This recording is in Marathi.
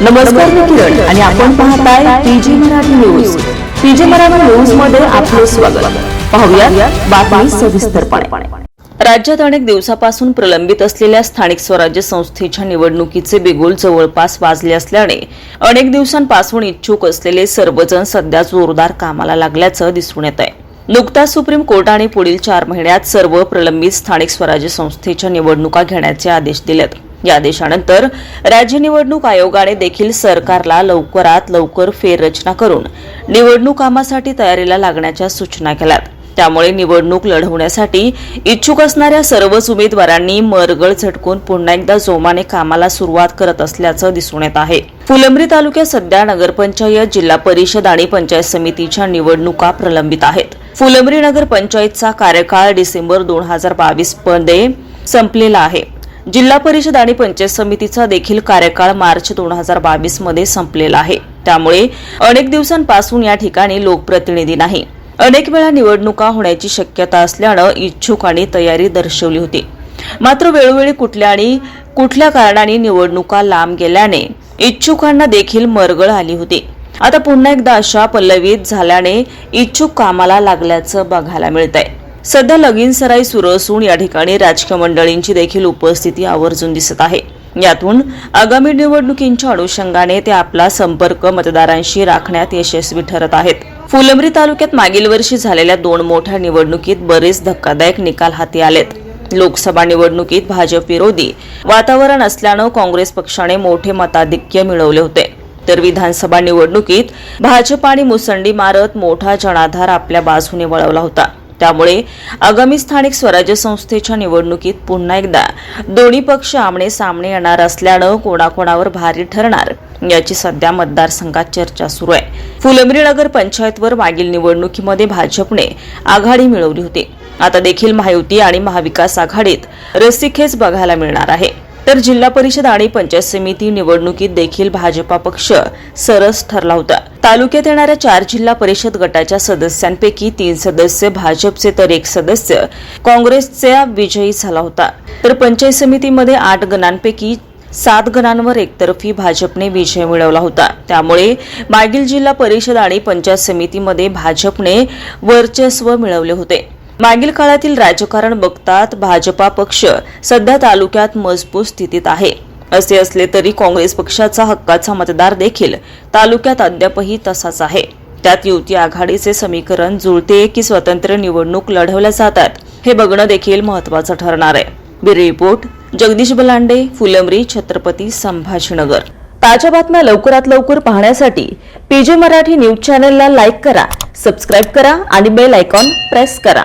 नमस्कार मी किरण आणि आपण पाहताय PG Marathi news. PG Marathi न्यूजमध्ये आपले स्वागत. पाहूया बातमी सविस्तरपणे. राज्यात अनेक दिवसापासून प्रलंबित असलेल्या स्थानिक स्वराज्य संस्थेच्या निवडणुकीचे बिगुल जवळपास वाजले असल्याने अनेक दिवसांपासून इच्छुक असलेले सर्वजण सध्या जोरदार कामाला लागल्याचं दिसून येत आहे. नुकताच सुप्रीम कोर्टाने पुढील चार महिन्यात सर्व प्रलंबित स्थानिक स्वराज्य संस्थेच्या निवडणुका घेण्याचे आदेश दिलेत. या आदेशानंतर राज्य निवडणूक आयोगाने देखील सरकारला लवकरात लवकर फेररचना करून निवडणूक कामासाठी तयारीला लागण्याच्या सूचना केल्यात. त्यामुळे निवडणूक लढवण्यासाठी इच्छुक असणाऱ्या सर्वच उमेदवारांनी मरगळ झटकून पुन्हा एकदा जोमाने कामाला सुरुवात करत असल्याचं दिसून येत आहे. फुलंब्री तालुक्यात सध्या नगरपंचायत जिल्हा परिषद आणि पंचायत समितीच्या निवडणुका प्रलंबित आहेत. फुलंब्री नगरपंचायतचा कार्यकाळ डिसेंबर दोन हजार बावीसमध्ये संपलेला आहे. जिल्हा परिषद आणि पंचायत समितीचा देखील कार्यकाळ मार्च दोन हजार बावीसमध्ये संपलेला आहे. त्यामुळे अनेक दिवसांपासून या ठिकाणी लोकप्रतिनिधी नाही. अनेक वेळा निवडणुका होण्याची शक्यता असल्यानं इच्छुकांनी तयारी दर्शवली होती. मात्र वेळोवेळी कुठल्या आणि कुठल्या कारणाने निवडणुका लांब गेल्याने इच्छुकांना देखील मरगळ आली होती. आता पुन्हा एकदा अशा पल्लवीत झाल्याने इच्छुक कामाला लागल्याचं बघायला मिळत आहे सध्या लगीन सराई सुरू असून या ठिकाणी राजकीय मंडळींची देखील उपस्थिती आवर्जून दिसत आहे. यातून आगामी निवडणुकींच्या अनुषंगाने ते आपला संपर्क मतदारांशी राखण्यात यशस्वी ठरत आहेत. फुलंब्री तालुक्यात मागील वर्षी झालेल्या दोन मोठ्या निवडणुकीत बरेच धक्कादायक निकाल हाती आलेत. लोकसभा निवडणुकीत भाजप विरोधी वातावरण असल्यानं काँग्रेस पक्षाने मोठे मताधिक्य मिळवले होते. तर विधानसभा निवडणुकीत भाजप आणि मुसंडी मारत मोठा जनाधार आपल्या बाजूने वळवला होता. त्यामुळे आगामी स्थानिक स्वराज्य संस्थेच्या निवडणुकीत पुन्हा एकदा दोन्ही पक्ष आमने सामने येणार असल्यानं कोणाकोणावर भारी ठरणार याची सध्या मतदारसंघात चर्चा सुरू आहे. फुलंब्री नगर पंचायतवर मागील निवडणुकीमध्ये भाजपने आघाडी मिळवली होती. आता देखील महायुती आणि महाविकास आघाडीत रस्सीखेच बघायला मिळणार आहे. तर जिल्हा परिषद आणि पंचायत समिती निवडणुकीत देखील भाजपा पक्ष सरस ठरला होता. तालुक्यात येणाऱ्या चार जिल्हा परिषद गटाच्या सदस्यांपैकी तीन सदस्य भाजपचे तर एक सदस्य काँग्रेसचा विजयी झाला होता. तर पंचायत समितीमध्ये आठ गणांपैकी सात गणांवर एकतर्फी भाजपने विजय मिळवला होता. त्यामुळे मागील जिल्हा परिषद आणि पंचायत समितीमध्ये भाजपने वर्चस्व मिळवले होते. मागील काळातील राजकारण बघतात भाजपा पक्ष सध्या तालुक्यात मजबूत स्थितीत आहे. असे असले तरी काँग्रेस पक्षाचा हक्काचा मतदार देखील तालुक्यात अद्यापही तसाच आहे. त्यात युती आघाडीचे समीकरण जुळते की स्वतंत्र निवडणूक लढवल्या जातात हे बघणं देखील महत्वाचं ठरणार आहे. Bureau report Jagdish Balande Phulambri Chhatrapati Sambhajinagar. ताज्या बातम्या लवकरात लवकर पाहण्यासाठी पीजे मराठी न्यूज चॅनलला लाईक करा सबस्क्राईब करा आणि बेल आयकॉन प्रेस करा.